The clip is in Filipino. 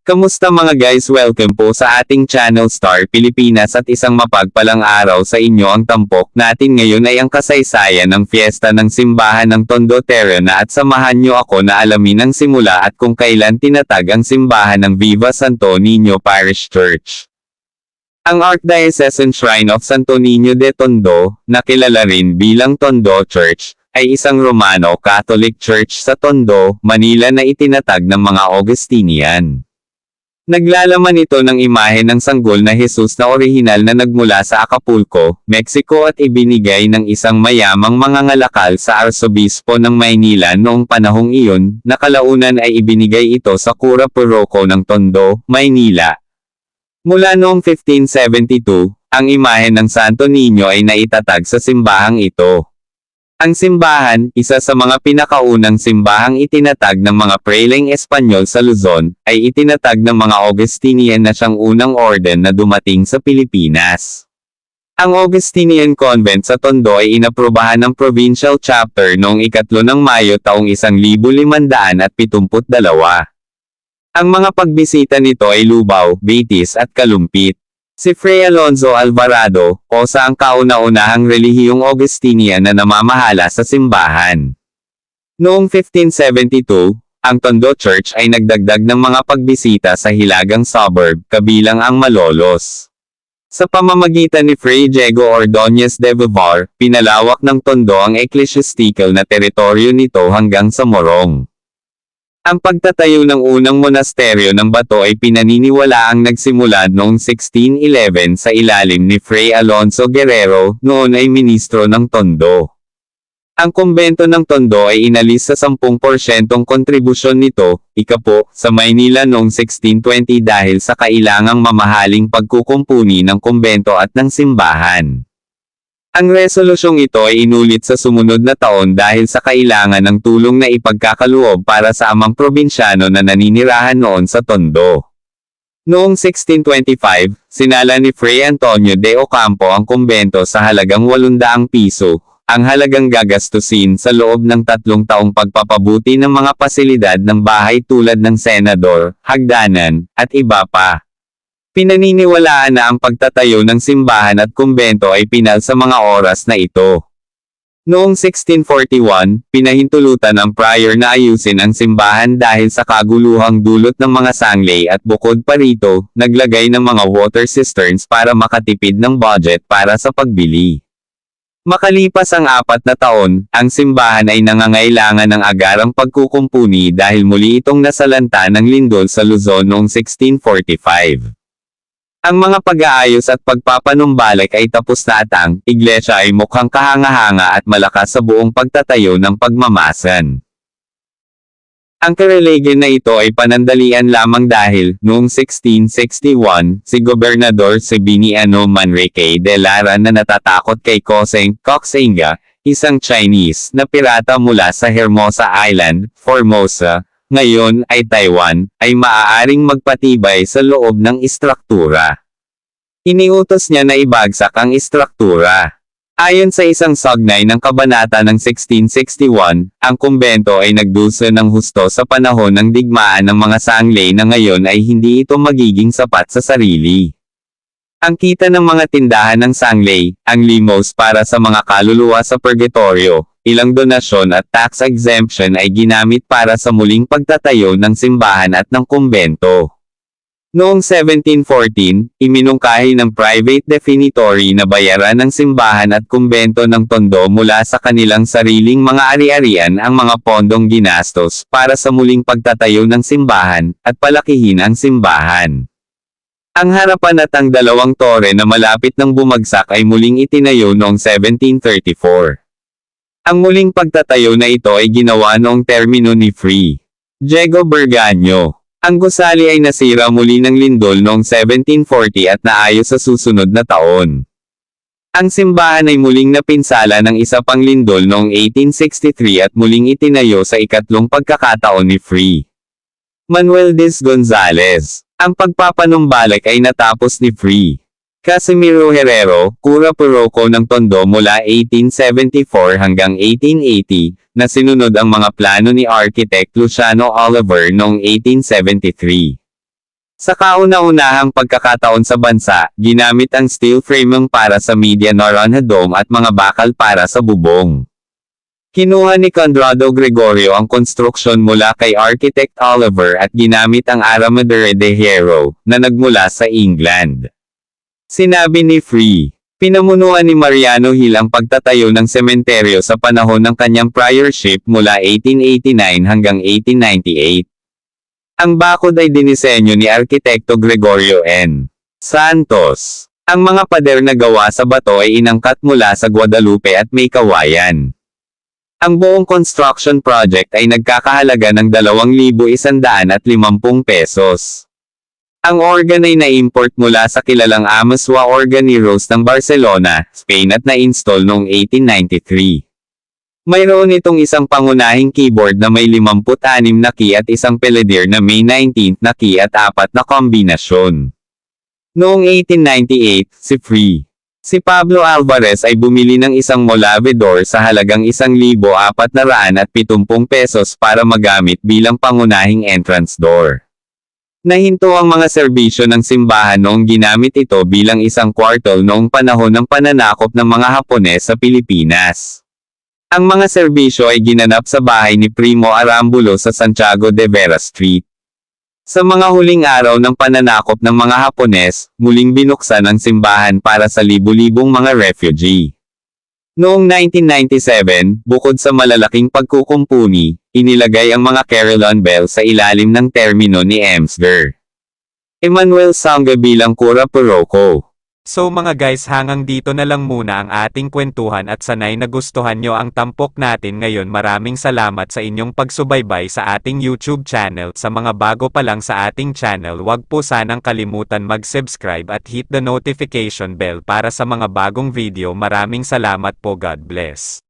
Kamusta mga guys welcome po sa ating channel Star Pilipinas at isang mapagpalang araw sa inyo ang tampok natin ngayon ay ang kasaysayan ng fiesta ng simbahan ng Tondo Terrena at samahan nyo ako na alamin ang simula at kung kailan tinatag ang simbahan ng Viva Santo Niño Parish Church. Ang Archdiocesan Shrine of Santo Niño de Tondo, na kilala rin bilang Tondo Church, ay isang Romano Catholic Church sa Tondo, Manila na itinatag ng mga Augustinian. Naglalaman ito ng imahe ng sanggol na Jesus na orihinal na nagmula sa Acapulco, Mexico at ibinigay ng isang mayamang mangangalakal sa Arsobispo ng Maynila noong panahong iyon, na kalaunan ay ibinigay ito sa Cura Parroco ng Tondo, Maynila. Mula noong 1572, ang imahe ng Santo Niño ay naitatag sa simbahang ito. Ang simbahan, isa sa mga pinakaunang simbahang itinatag ng mga preleng Espanyol sa Luzon, ay itinatag ng mga Augustinian na siyang unang orden na dumating sa Pilipinas. Ang Augustinian Convent sa Tondo ay inaprubahan ng Provincial Chapter noong ikatlo ng Mayo taong 1572. Ang mga pagbisita nito ay Lubao, Betis at Kalumpit. Si Fray Alonzo Alvarado, o sa ang kauna-unahang relihiyong Augustinian na namamahala sa simbahan. Noong 1572, ang Tondo Church ay nagdagdag ng mga pagbisita sa hilagang suburb, kabilang ang Malolos. Sa pamamagitan ni Fray Diego Ordonez de Vivar, pinalawak ng Tondo ang ecclesiastical na teritoryo nito hanggang sa Morong. Ang pagtatayo ng unang monasteryo ng bato ay pinaniniwalaang nagsimula noong 1611 sa ilalim ni Fray Alonso Guerrero, noon ay ministro ng Tondo. Ang kumbento ng Tondo ay inalis sa 10% kontribusyon nito, ikapo, sa Maynila noong 1620 dahil sa kailangang mamahaling pagkukumpuni ng kumbento at ng simbahan. Ang resolusyong ito ay inulit sa sumunod na taon dahil sa kailangan ng tulong na ipagkakaloob para sa amang probinsyano na naninirahan noon sa Tondo. Noong 1625, sinala ni Fray Antonio de Ocampo ang kumbento sa halagang 800 piso, ang halagang gagastusin sa loob ng tatlong taong pagpapabuti ng mga pasilidad ng bahay tulad ng senador, hagdanan, at iba pa. Pinaniniwalaan na ang pagtatayo ng simbahan at kumbento ay pinal sa mga oras na ito. Noong 1641, pinahintulutan ng prior na ayusin ang simbahan dahil sa kaguluhang dulot ng mga sanglay at bukod pa rito, naglagay ng mga water cisterns para makatipid ng budget para sa pagbili. Makalipas ang apat na taon, ang simbahan ay nangangailangan ng agarang pagkukumpuni dahil muli itong nasalanta ng lindol sa Luzon noong 1645. Ang mga pag-aayos at pagpapanumbalik ay tapos na at ang iglesia ay mukhang kahanga-hanga at malakas sa buong pagtatayo ng pagmamasan. Ang kareligion na ito ay panandalian lamang dahil, noong 1661, si Gobernador Sabiniano Manrique de Lara na natatakot kay Koseng Coxinga, isang Chinese na pirata mula sa Hermosa Island, Formosa, ngayon ay Taiwan, ay maaaring magpatibay sa loob ng istruktura. Iniutos niya na ibagsak ang istruktura. Ayon sa isang sagnay ng kabanata ng 1661, ang kumbento ay nagduso ng husto sa panahon ng digmaan ng mga sanglay na ngayon ay hindi ito magiging sapat sa sarili. Ang kita ng mga tindahan ng sanglay, ang limos para sa mga kaluluwa sa purgatorio, ilang donasyon at tax exemption ay ginamit para sa muling pagtatayo ng simbahan at ng kumbento. Noong 1714, iminungkahi ng private definitory na bayaran ng simbahan at kumbento ng tondo mula sa kanilang sariling mga ari-arian ang mga pondong ginastos para sa muling pagtatayo ng simbahan, at palakihin ang simbahan. Ang harapan at ang dalawang tore na malapit ng bumagsak ay muling itinayo noong 1734. Ang muling pagtatayo na ito ay ginawa noong termino ni Free. Diego Berganyo. Ang gusali ay nasira muli ng lindol noong 1740 at naayos sa susunod na taon. Ang simbahan ay muling napinsala ng isa pang lindol noong 1863 at muling itinayo sa ikatlong pagkakataon ni Free. Manuel Diz Gonzalez. Ang pagpapanumbalik ay natapos ni Free. Casimiro Herrero, Cura Parroco ng Tondo mula 1874 hanggang 1880, na sinunod ang mga plano ni Architect Luciano Oliver noong 1873. Sa kauna-unahang pagkakataon sa bansa, ginamit ang steel framing para sa media Noronha Dome at mga bakal para sa bubong. Kinuha ni Conrado Gregorio ang konstruksyon mula kay Architect Oliver at ginamit ang Aramadere de Hierro, na nagmula sa England. Sinabi ni Free, pinamunuan ni Mariano Hill ang pagtatayo ng sementeryo sa panahon ng kanyang priorship mula 1889 hanggang 1898. Ang bakod ay dinisenyo ni Arkitekto Gregorio N. Santos. Ang mga pader na gawa sa bato ay inangkat mula sa Guadalupe at may kawayan. Ang buong construction project ay nagkakahalaga ng 2,150 pesos. Ang organ ay na-import mula sa kilalang Amaswa Organeros ng Barcelona, Spain at na-install noong 1893. Mayroon itong isang pangunahing keyboard na may 56 na key at isang peledier na may 19 na key at apat na kombinasyon. Noong 1898, si Free. Si Pablo Alvarez ay bumili ng isang Molavedor sa halagang 1,470 pesos para magamit bilang pangunahing entrance door. Nahinto ang mga serbisyo ng simbahan noong ginamit ito bilang isang kwartol noong panahon ng pananakop ng mga Hapones sa Pilipinas. Ang mga serbisyo ay ginanap sa bahay ni Primo Arambulo sa Santiago de Vera Street. Sa mga huling araw ng pananakop ng mga Hapones, muling binuksan ang simbahan para sa libu-libong mga refugee. Noong 1997, bukod sa malalaking pagkukumpuni, inilagay ang mga carillon bell sa ilalim ng termino ni Emsger. Emmanuel Sangga bilang Kura Paroko. So mga guys hanggang dito na lang muna ang ating kwentuhan at sanay nagustuhan nyo ang tampok natin ngayon. Maraming salamat sa inyong pagsubaybay sa ating YouTube channel. Sa mga bago pa lang sa ating channel wag po sanang kalimutan mag-subscribe at hit the notification bell para sa mga bagong video. Maraming salamat po. God bless.